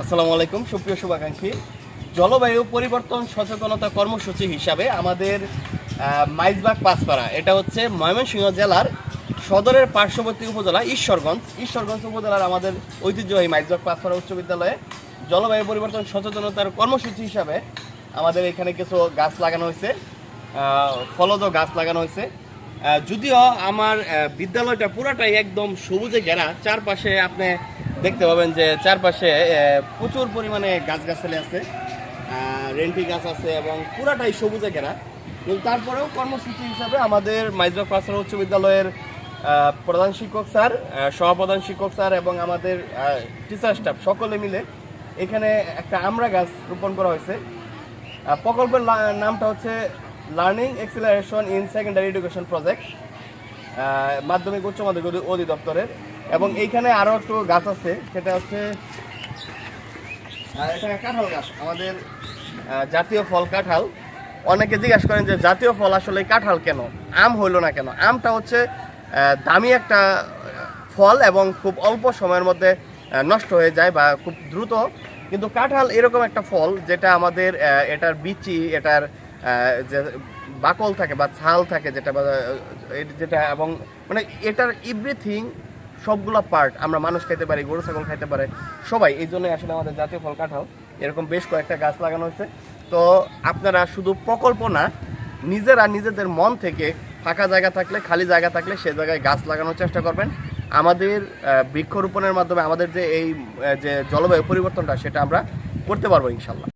আসসালামু আলাইকুম, সুপ্রিয় শুভাকাঙ্ক্ষী। জলবায়ু পরিবর্তন সচেতনতা কর্মসূচি হিসাবে আমাদের মাইজবাগ পাঁচপাড়া, এটা হচ্ছে ময়মনসিংহ জেলার সদরের পার্শ্ববর্তী উপজেলা ঈশ্বরগঞ্জ। ঈশ্বরগঞ্জ উপজেলার আমাদের ঐতিহ্যবাহী মাইজবাগ পাঁচপাড়া উচ্চ বিদ্যালয়ে জলবায়ু পরিবর্তন সচেতনতার কর্মসূচি হিসাবে আমাদের এখানে কিছু গাছ লাগানো হয়েছে ফলজ গাছ লাগানো হয়েছে। যদিও আমার বিদ্যালয়টা পুরাটাই একদম সবুজে ঘেরা, চারপাশে আপনি দেখতে পাবেন যে চারপাশে প্রচুর পরিমাণে গাছগাছালি আছে রেন্টি গাছ আছে এবং পুরাটাই সবুজে ঘেরা। কিন্তু তারপরেও কর্মসূচি হিসাবে আমাদের মাইজবাগ পাঁচরা উচ্চ বিদ্যালয়ের প্রধান শিক্ষক স্যার সহপ্রধান শিক্ষক স্যার এবং আমাদের টিচার স্টাফ সকলে মিলে এখানে একটা আমরা গাছ রোপণ করা হয়েছে। প্রকল্পের নামটা হচ্ছে learning acceleration in secondary education project মাধ্যমিক উচ্চ মাধ্যমিক অধিদপ্তরের। এবং এইখানে আরও একটু গাছ আছে, সেটা হচ্ছে এটা কাঁঠাল গাছ, আমাদের জাতীয় ফল কাঁঠাল। অনেকে জিজ্ঞাসা করেন যে জাতীয় ফল আসলে কাঁঠাল কেন? আম হইল না কেন? আমটা হচ্ছে দামি একটা ফল এবং খুব অল্প সময়ের মধ্যে নষ্ট হয়ে যায় বা খুব দ্রুত। কিন্তু কাঁঠাল এরকম একটা ফল যেটা আমাদের এটার বিচি, এটার যে বাকল থাকে বা ছাল থাকে যেটা যেটা এবং মানে এটার এভরিথিং সবগুলো পার্ট আমরা মানুষ খাইতে পারি, গরু, ছাগল খাইতে পারে। সবাই, এই জন্যই আসলে আমাদের জাতীয় ফল কাঁঠাল। এরকম বেশ কয়েকটা গাছ লাগানো হয়েছে। তো আপনারা শুধু প্রকল্প না, নিজেরা নিজেদের মন থেকে ফাঁকা জায়গা থাকলে, খালি জায়গা থাকলে সে জায়গায় গাছ লাগানোর চেষ্টা করবেন। আমাদের বৃক্ষরোপণের মাধ্যমে আমাদের যে এই যে জলবায়ু পরিবর্তনটা, সেটা আমরা করতে পারব ইনশাল্লাহ।